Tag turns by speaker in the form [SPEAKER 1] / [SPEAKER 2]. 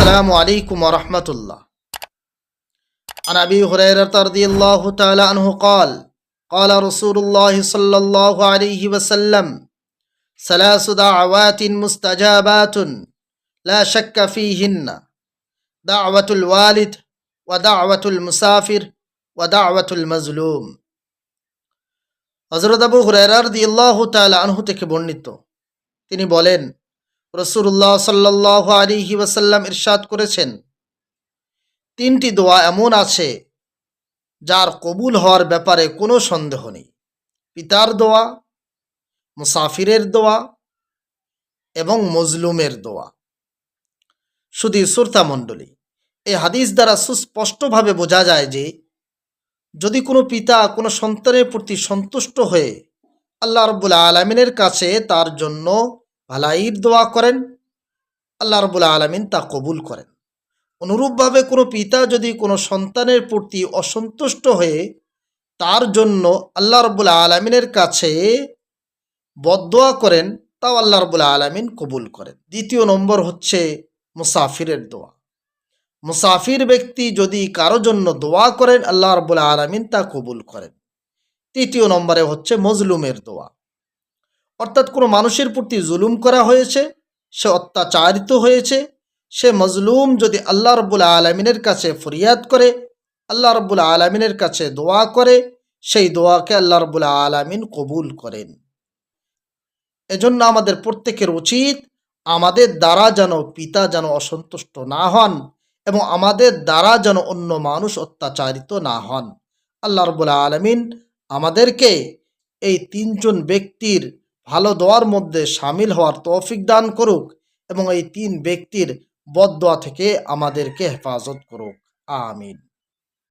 [SPEAKER 1] السلام عليكم ورحمة الله عن أبي هريرة رضي الله تعالى عنه قال قال رسول الله صلى الله عليه وسلم ثلاث دعوات مستجابات لا شك فيهن دعوة الوالد ودعوة المسافر ودعوة المظلوم হজরত আবু হুরায়রার দিয়াল্লাহ তাআলা আনহু থেকে বর্ণিত তিনি বলেন রসুল্লাহ সাল্লাহ আলিহি ওয়াসাল্লাম ইরশাদ করেছেন। তিনটি দোয়া এমন আছে যার কবুল হওয়ার ব্যাপারে কোনো সন্দেহ নেই। পিতার দোয়া, মুসাফিরের দোয়া এবং মজলুমের দোয়া। শুধু শ্রোতা মণ্ডলী, এই হাদিস দ্বারা সুস্পষ্টভাবে বোঝা যায় যে যদি কোনো পিতা কোনো সন্তানের প্রতি সন্তুষ্ট হয়ে আল্লাহ রব্বুল আলমিনের কাছে তার জন্য ভালাইর দোয়া করেন, আল্লাহ রব্বুল আলমিন তা কবুল করেন। অনুরূপভাবে কোনো পিতা যদি কোনো সন্তানের প্রতি অসন্তুষ্ট হয়ে তার জন্য আল্লাহ রব্বুল আলমিনের কাছে বদোয়া করেন, তাও আল্লাহ রব্বুল আলমিন কবুল করেন। দ্বিতীয় নম্বর হচ্ছে মুসাফিরের দোয়া। মুসাফির ব্যক্তি যদি কারও জন্য দোয়া করেন, আল্লাহ রব্বুল আলমিন তা কবুল করেন। তৃতীয় নম্বরে হচ্ছে মজলুমের দোয়া। অর্থাৎ কোনো মানুষের প্রতি জুলুম করা হয়েছে, সে অত্যাচারিত হয়েছে, সে মজলুম যদি আল্লাহ রব্বুল আলমিনের কাছে ফরিয়াদ করে, আল্লাহ রব্বুল আলমিনের কাছে দোয়া করে, সেই দোয়াকে আল্লাহ রব্বুল আলমিন কবুল করেন। এজন্য আমাদের প্রত্যেকের উচিত আমাদের দ্বারা যেন পিতা যেন অসন্তুষ্ট না হন এবং আমাদের দ্বারা যেন অন্য মানুষ অত্যাচারিত না হন। আল্লাহ রবুল্লা আলমিন আমাদেরকে এই তিনজন ব্যক্তির ভালো দোয়ার মধ্যে সামিল হওয়ার তৌফিক দান করুক এবং এই তিন ব্যক্তির বদোয়া থেকে আমাদেরকে হেফাজত করুক। আমিন।